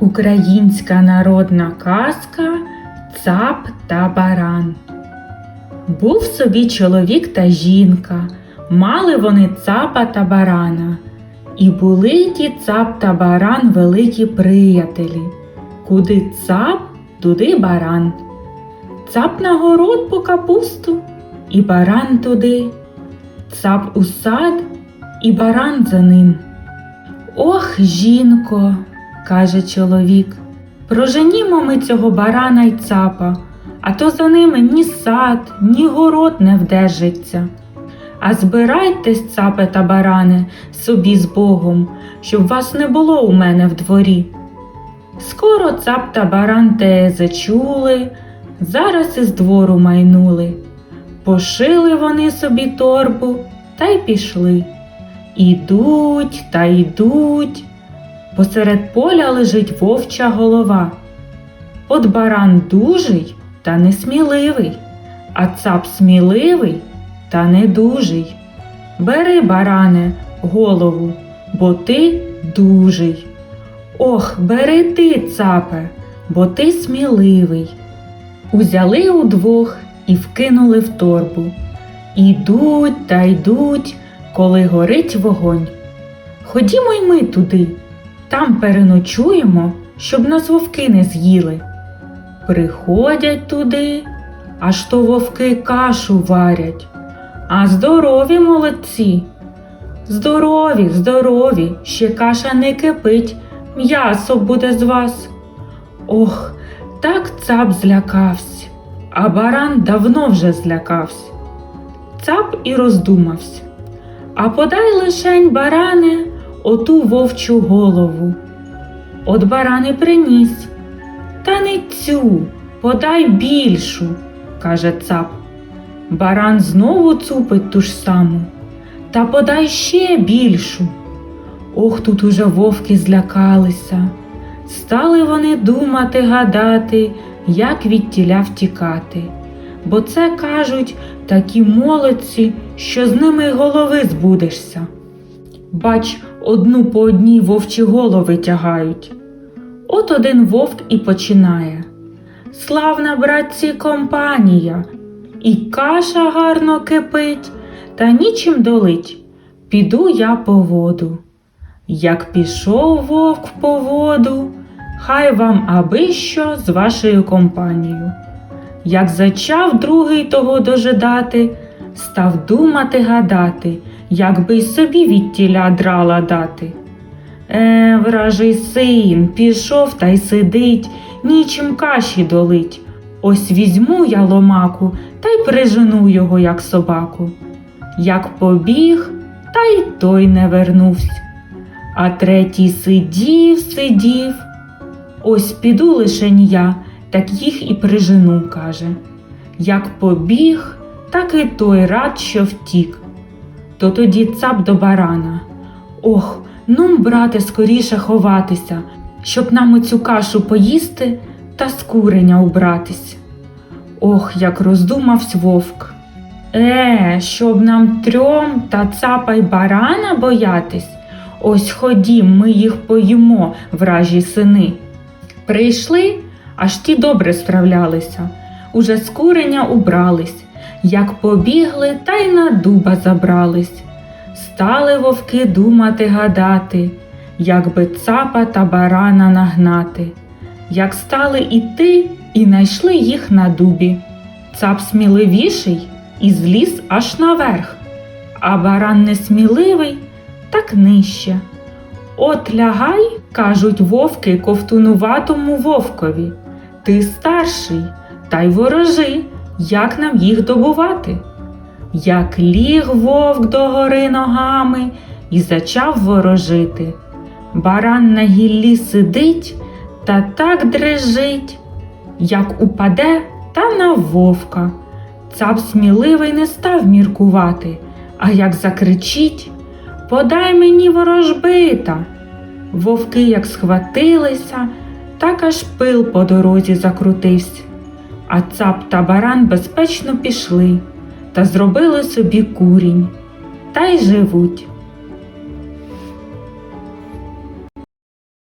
Українська народна казка Цап та баран. Був собі чоловік та жінка, мали вони цапа та барана. І були ті цап та баран великі приятелі. Куди цап, туди баран. Цап на город по капусту, і баран туди. Цап у сад, і баран за ним. Ох, жінко, каже чоловік, проженімо ми цього барана й цапа, а то за ними ні сад, ні город не вдержиться. А збирайтесь, цапе та баране, собі з Богом, щоб вас не було у мене в дворі. Скоро цап та баран те зачули, зараз із двору майнули. Пошили вони собі торбу та й пішли. Ідуть та йдуть. Посеред поля лежить вовча голова. От баран дужий та несміливий, а цап сміливий та недужий. Бери, баране, голову, бо ти дужий. Ох, бери ти, цапе, бо ти сміливий. Узяли удвох і вкинули в торбу. Ідуть та йдуть, коли горить вогонь. Ходімо й ми туди, там переночуємо, щоб нас вовки не з'їли. Приходять туди, аж то вовки кашу варять. А здорові молодці. Здорові, здорові, ще каша не кипить, м'ясо буде з вас. Ох, так цап злякався, а баран давно вже злякався. Цап і роздумався. А подай лишень, баране, оту вовчу голову. От баран і приніс. Та не цю, подай більшу, каже цап. Баран знову цупить ту ж саму. Та подай ще більшу. Ох, тут уже вовки злякалися. Стали вони думати, гадати, як від тіля втікати. Бо це кажуть такі молодці, що з ними й голови збудешся. Бач, одну по одній вовчі голови тягають. От один вовк і починає. Славна, братці, компанія, і каша гарно кипить, та нічим долить. Піду я по воду. Як пішов вовк по воду, хай вам аби що з вашою компанією. Як зачав другий того дожидати, став думати гадати, як би й собі від тіля драла дати. Е, вражий син, пішов та й сидить, нічим каші долить. Ось візьму я ломаку та й прижену його, як собаку. Як побіг, та й той не вернувся. А третій сидів, сидів. Ось піду лишень я, так їх і прижену, каже. Як побіг, так і той рад, що втік. То тоді цап до барана. Ох, ну, брате, скоріше ховатися, щоб нам оцю кашу поїсти та з куреня убратись. Ох, як роздумавсь вовк. Е, щоб нам трьом та цапа й барана боятись, ось ходім, ми їх поїмо, вражі сини. Прийшли, аж ті добре справлялися, уже з куреня убрались, як побігли, та й на дуба забрались. Стали вовки думати гадати, як би цапа та барана нагнати. Як стали іти і найшли їх на дубі. Цап сміливіший і зліз аж наверх, а баран несміливий так нижче. От лягай, кажуть вовки ковтунуватому вовкові. Ти старший, та й ворожи, як нам їх добувати. Як ліг вовк до гори ногами і зачав ворожити. Баран на гіллі сидить та так дрижить, як упаде та на вовка. Цап сміливий не став міркувати, а як закричить Подай мені ворожбита. Вовки як схватилися, так аж пил по дорозі закрутився. А цап та баран безпечно пішли та зробили собі курінь, та й живуть.